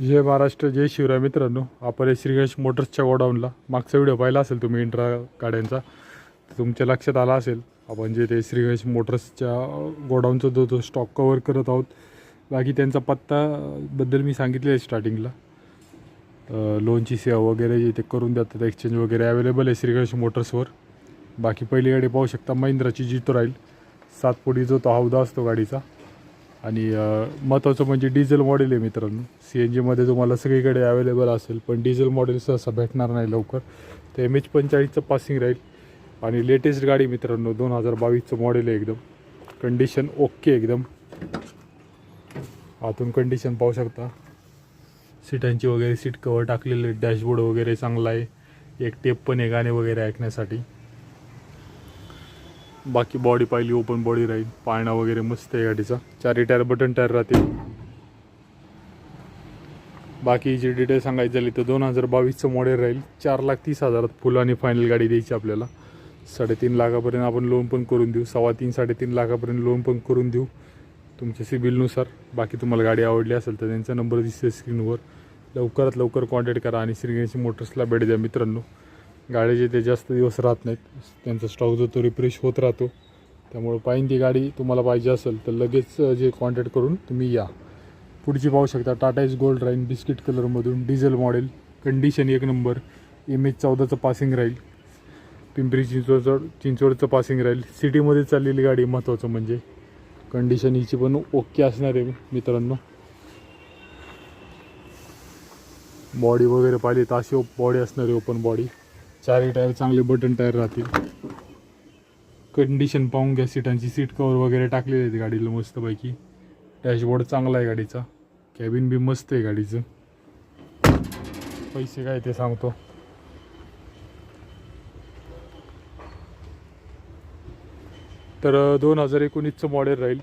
जय महाराष्ट्र जय शिवराय मित्रांनो. आपण हे श्रीगणेश मोटर्सच्या गोडाऊनला मागचा व्हिडिओ पाहिला असेल तुम्ही इंट्रा गाड्यांचा तर तुमच्या लक्षात आला असेल. आपण जे ते श्रीगणेश मोटर्सच्या गोडाऊनचा जो तो स्टॉक कवर करत आहोत बाकी त्यांचा पत्ताबद्दल मी सांगितले आहे स्टार्टिंगला लोनची सेवा वगैरे जे ते करून देतात एक्सचेंज वगैरे अवेलेबल आहे श्रीगणेश मोटर्सवर बाकी पहिली गाडी पाहू शकता महिंद्राची जितो राहील सात जो तो हौदा असतो गाडीचा आणि महत्त्वाचं म्हणजे डिझेल मॉडेल आहे मित्रांनो. सी एन जीमध्ये तुम्हाला सगळीकडे अवेलेबल असेल पण डिझेल मॉडेल सहसा भेटणार नाही लवकर. तर एम एच पंचेचाळीसचं पासिंग राहील आणि लेटेस्ट गाडी मित्रांनो दोन हजार बावीसचं मॉडेल आहे एकदम. कंडिशन ओके एकदम. आतून कंडिशन पाहू शकता. सीटांची वगैरे सीट कवर टाकलेले डॅशबोर्ड वगैरे चांगला आहे. एक टेप पण आहे गाणे वगैरे ऐकण्यासाठी. बाकी बॉडी पाहिली ओपन बॉडी राहील. पाळणा वगैरे मस्त आहे गाडीचा. चारही टायर बटन टायर राहतील. बाकी जे डिटेल सांगायची झाली तर दोन हजार बावीसचं मॉडेल राहील. चार लाख तीस हजारात फुल आणि फायनल गाडी द्यायची आपल्याला. साडेतीन लाखापर्यंत आपण लोन पण करून देऊ. सव्वा तीन साडेतीन लाखापर्यंत लोन पण करून देऊ. तुमच्या सिबिलनुसार बाकी तुम्हाला गाडी आवडली असेल तर त्यांचा नंबर दिसते स्क्रीनवर लवकरात लवकर कॉन्टॅक्ट करा आणि श्रीगणेश मोटर्सला भेट द्या मित्रांनो. गाड्याचे ते जास्त दिवस राहत नाहीत त्यांचा स्टॉक जो तो रिफ्रेश होत राहतो. त्यामुळं पाहिजे ती गाडी तुम्हाला पाहिजे असेल तर लगेच जे कॉन्टॅक्ट करून तुम्ही या. पुढची पाहू शकता टाटा इज गोल्ड राईन बिस्किट कलरमधून डिझेल मॉडेल कंडिशन एक नंबर एम एच चौदाचं पासिंग राहील पिंपरी चिंचवड चिंचवडचं पासिंग राहील सिटीमध्ये चाललेली गाडी महत्त्वाचं म्हणजे कंडिशन हिची पण ओके असणार आहे मित्रांनो. बॉडी वगैरे पाहिली तर अशी बॉडी असणार आहे ओपन बॉडी चारही टायर चांगले बटन टायर राहतील. कंडिशन पाहून घ्या सीटांची सीट कवर वगैरे टाकलेली आहेत गाडीला मस्तपैकी. डॅशबोर्ड चांगला आहे गाडीचा. कॅबिन बी मस्त आहे गाडीचं. पैसे काय ते सांगतो. तर दोन हजार एकोणीसचं मॉडेल राहील.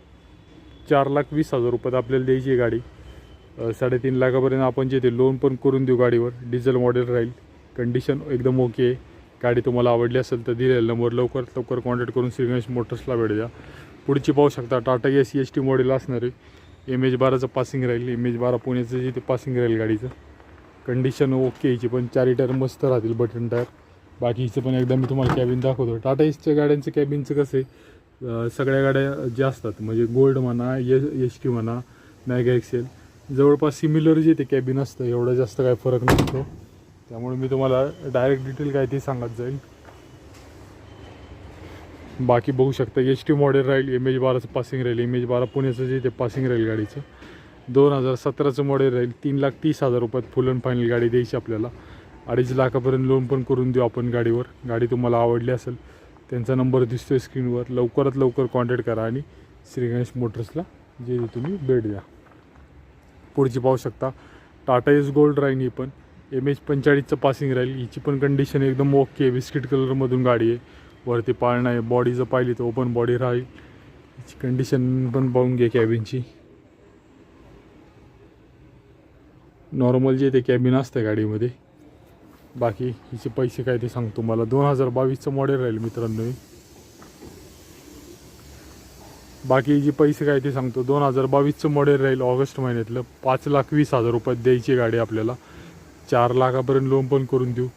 चार लाख वीस हजार रुपयात आपल्याला द्यायची आहे गाडी. साडेतीन लाखापर्यंत आपण जे ते लोन पण करून देऊ गाडीवर. डिझेल मॉडेल राहील. कंडिशन एकदम ओके आहे. गाडी तुम्हाला आवडली असेल तर दिलेला नंबर लवकरात लवकर कॉन्टॅक्ट करून श्रीगणेश मोटर्सला भेट द्या. पुढची पाहू शकता Tata Ace C S T model असणार आहे. एम एच बाराचं पासिंग राहील एम एच बारा पुण्याचं जे ते पासिंग राहील गाडीचं. कंडिशन ओके याची पण चारी टायर मस्त राहतील बटन टायर बाकीचं पण एकदा मी तुम्हाला कॅबिन दाखवतो. टाटा एसच्या गाड्यांचं कॅबिनचं कसं आहे? सगळ्या गाड्या ज्या असतात म्हणजे गोल्ड म्हणा एस एस टी म्हणा मॅगा एक्सेल जवळपास सिमिलर जे ते कॅबिन असतं एवढं जास्त काय फरक नसतो. त्यामुळे मी तुम्हाला डायरेक्ट डिटेल काय ते सांगत जाईल. बाकी बघू शकता एच टी मॉडेल राहील एम एच बाराचं पासिंग राहील एम एच बारा पुण्याचं जे ते पासिंग राहील गाडीचं. दोन हजार सतराचं मॉडेल राहील तीन लाख तीस हजार रुपयात फुल अँड फायनल गाडी द्यायची आपल्याला. अडीच लाखापर्यंत लोन पण करून देऊ आपण गाडीवर. गाडी तुम्हाला आवडली असेल त्यांचा नंबर दिसतो आहे स्क्रीनवर लवकरात लवकर कॉन्टॅक्ट करा आणि श्री गणेश मोटर्सला जे तुम्ही भेट द्या. पुढची पाहू शकता. टाटा एस गोल्ड राहील ही पण. एम एच पंचेचाळीसचं पासिंग राहील हिची पण कंडिशन एकदम ओके आहे. बिस्किट कलरमधून गाडी आहे. वरती पाळणं आहे. बॉडी जर पाहिली तर ओपन बॉडी राहील. हिची कंडिशन पण पाहून घे कॅबिनची नॉर्मल जे ते कॅबिन असतं गाडीमध्ये. बाकी हिचे पैसे काय ते सांगतो मला. दोन हजार बावीसचं मॉडेल राहील मित्रांनो बाकी जी पैसे काय ते सांगतो. दोन हजार बावीसचं मॉडेल राहील ऑगस्ट महिन्यातलं. पाच लाख वीस हजार रुपयात द्यायची गाडी आपल्याला. चार लाखापर्यंत लोन पण करून देऊ.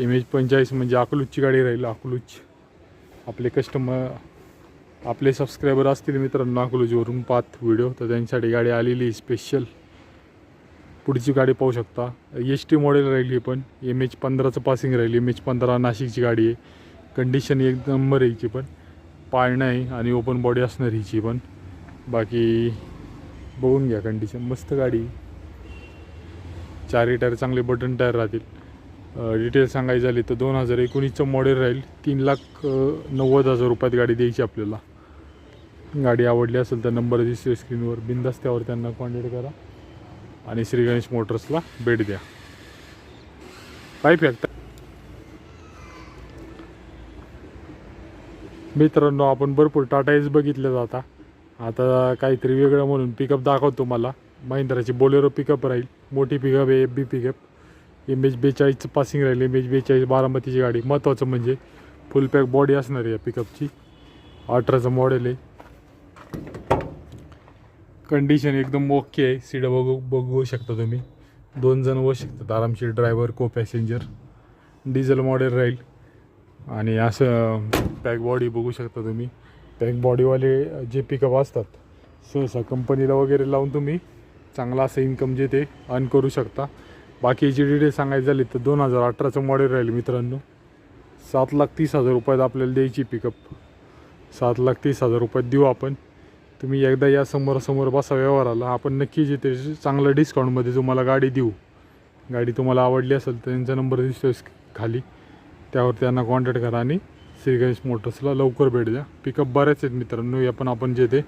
एम एच पंचेचाळीस म्हणजे अकलूजची गाडी राहील अकलूज. आपले कस्टमर आपले सबस्क्रायबर असतील मित्रांनो अकलूजवरून पाहत व्हिडिओ तर त्यांच्यासाठी गाडी आलेली स्पेशल पुढची गाडी पाहू शकता. एच टी मॉडेल राहील ही पण. एम एच पंधराचं पासिंग राहील. एम एच पंधरा नाशिकची गाडी आहे. कंडिशन एक नंबर आहे हिची पण. पाळणं आहे आणि ओपन बॉडी असणार हिची पण. बाकी बघून घ्या कंडिशन मस्त गाडी चारही टायर चांगले बटन टायर राहतील. डिटेल सांगायची झाली तर दोन हजार एकोणीसचं मॉडेल राहील. तीन लाख नव्वद हजार रुपयात गाडी द्यायची आपल्याला. गाडी आवडली असेल तर नंबर दिसतो स्क्रीनवर बिंदास त्यावर त्यांना कॉन्टॅक्ट करा. आणि श्री गणेश मोटर्सला भेट द्या. पाईप फॅक्ट मित्रांनो आपण भरपूर टाटा एस बघितलं जाता आता काहीतरी वेगळं म्हणून पिकअप दाखवतो मला महिंद्राची बोलेरो पिकअप राहील. मोठी पिकअप आहे F B pickup M H बेचाळीसचं passing राहील. एम एच बेचाळीस बारामतीची गाडी. महत्त्वाचं म्हणजे फुल पॅक बॉडी असणार आहे या पिकअपची अठराचं मॉडेल आहे. कंडिशन एकदम ओके आहे. सीडं बघू बघू शकता तुम्ही. दोन जण होऊ शकतात. आरामशीर ड्रायव्हर को पॅसेंजर डिझेल मॉडेल राहील. आणि असं पॅक बॉडी बघू शकता तुम्ही. पॅक बॉडीवाले जे पिकअप असतात सहसा कंपनीला वगैरे लावून तुम्ही चांगला असं इन्कम जे ते अर्न करू शकता. बाकीची डिटेल सांगायची झाली तर दोन हजार अठराचं मॉडेल राहील मित्रांनो. सात लाख तीस हजार रुपयात आपल्याला द्यायची पिकअप सात लाख तीस हजार रुपयात देऊ आपण. तुम्ही एकदा या समोरासमोर बसा व्यवहाराला. आपण नक्कीच इथे चांगलं डिस्काउंटमध्ये तुम्हाला गाडी देऊ. गाडी तुम्हाला आवडली असेल तर त्यांचा नंबर दिसतोय खाली. त्यावर त्यांना कॉन्टॅक्ट करा आणि श्री गणेश मोटर्सला लवकर भेट द्या. पिकअप बऱ्याच आहेत मित्रांनो. या पण आपण जे ते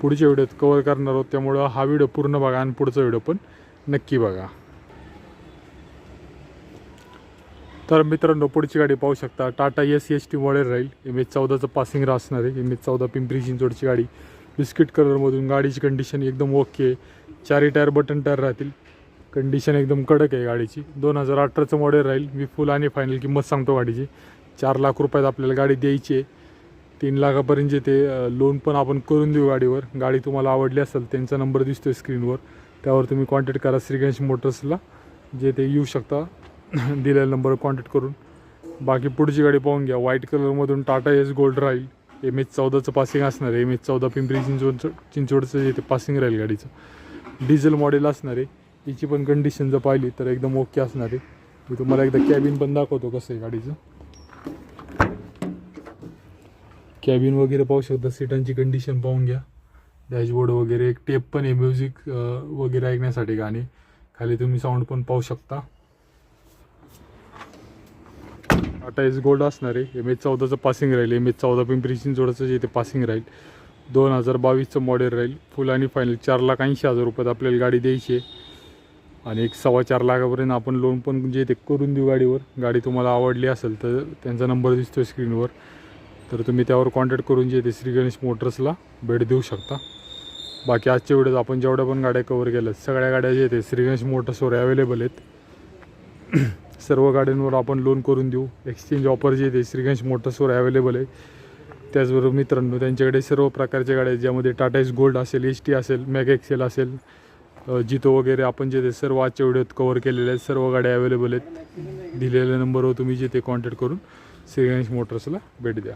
पुढच्या व्हिडिओत कवर करणार आहोत त्यामुळं हा व्हिडिओ पूर्ण बघा आणि पुढचा व्हिडिओ पण नक्की बघा. तर मित्रांनो पुढची गाडी पाहू शकता. Tata Ace S T model राहील. एम एच चौदाचं पासिंग असणार आहे. एम एच चौदा पिंपरी चिंचवडची गाडी. बिस्किट कलरमधून गाडीची कंडिशन एकदम ओके चारी चारही टायर बटन टायर राहतील. कंडिशन एकदम कडक आहे गाडीची. दोन हजार अठराचं मॉडेल राहील. मी फुल आणि फायनल किंमत सांगतो गाडीची. चार लाख रुपयात आपल्याला गाडी द्यायची आहे. तीन लाखापर्यंत जे ते लोन पण आपण करून देऊ गाडीवर. गाडी तुम्हाला आवडली असेल त्यांचा नंबर दिसतोय स्क्रीनवर त्यावर तुम्ही कॉन्टॅक्ट करा श्रीगणेश मोटर्सला जे ते येऊ शकता. दिलेल्या नंबरवर कॉन्टॅक्ट करून. बाकी पुढची गाडी पाहून घ्या. व्हाईट कलरमधून टाटा एस गोल्ड राहील. एम एच चौदाचं पासिंग असणार आहे. एम एच चौदा पिंपरी चिंचवडचं चिंचवडचं जे ते पासिंग राहील गाडीचं. डिझेल मॉडेल असणार आहे. हिची पण कंडिशन जर पाहिली तर एकदम ओके असणार आहे. मी तुम्हाला एकदा कॅबिन पण दाखवतो कसं आहे गाडीचं. कॅबिन वगैरे पाहू शकता सीटांची कंडिशन पाहून घ्या. डॅशबोर्ड वगैरे एक टेप पण आहे म्युझिक वगैरे ऐकण्यासाठी गाणी. खाली तुम्ही साऊंड पण पाहू शकता. अठ्ठावीस गोल्ड असणार आहे. एम एच चौदाचं पासिंग राहील. एम एच चौदा पिंपरी चिंचवडाचं जे ते पासिंग राहील. दोन हजार बावीसचं मॉडेल राहील. फुल आणि फायनल चार लाख ऐंशी हजार रुपयात आपल्याला गाडी द्यायची आहे. आणि एक सव्वा चार लाखापर्यंत आपण लोन पण जे ते करून देऊ गाडीवर. गाडी तुम्हाला आवडली असेल तर त्यांचा नंबर दिसतो स्क्रीनवर तर तुम्ही त्यावर कॉन्टॅक्ट करून जे ते श्री गणेश मोटर्सला भेट देऊ शकता. बाकी आजच्या व्हिडिओत आपण जेवढ्या पण गाड्या कवर केल्या सगळ्या गाड्या जे ते श्री गणेश मोटर्सवर अवेलेबल आहेत. सर्व गाड्यांवर आपण लोन करून देऊ. एक्सचेंज ऑफर जे ते श्री गणेश मोटर्सवर अवेलेबल आहे. त्याचबरोबर मित्रांनो त्यांच्याकडे सर्व प्रकारच्या गाड्या आहेत ज्यामध्ये टाटा एस गोल्ड असेल एच टी असेल मॅग एक्सेल असेल जितो वगैरे आपण जे ते सर्व आजच्या व्हिडिओत कवर केलेले आहेत सर्व गाड्या अवेलेबल आहेत. दिलेल्या नंबरवर तुम्ही जे ते कॉन्टॅक्ट करून श्री गणेश मोटर्सला भेट द्या.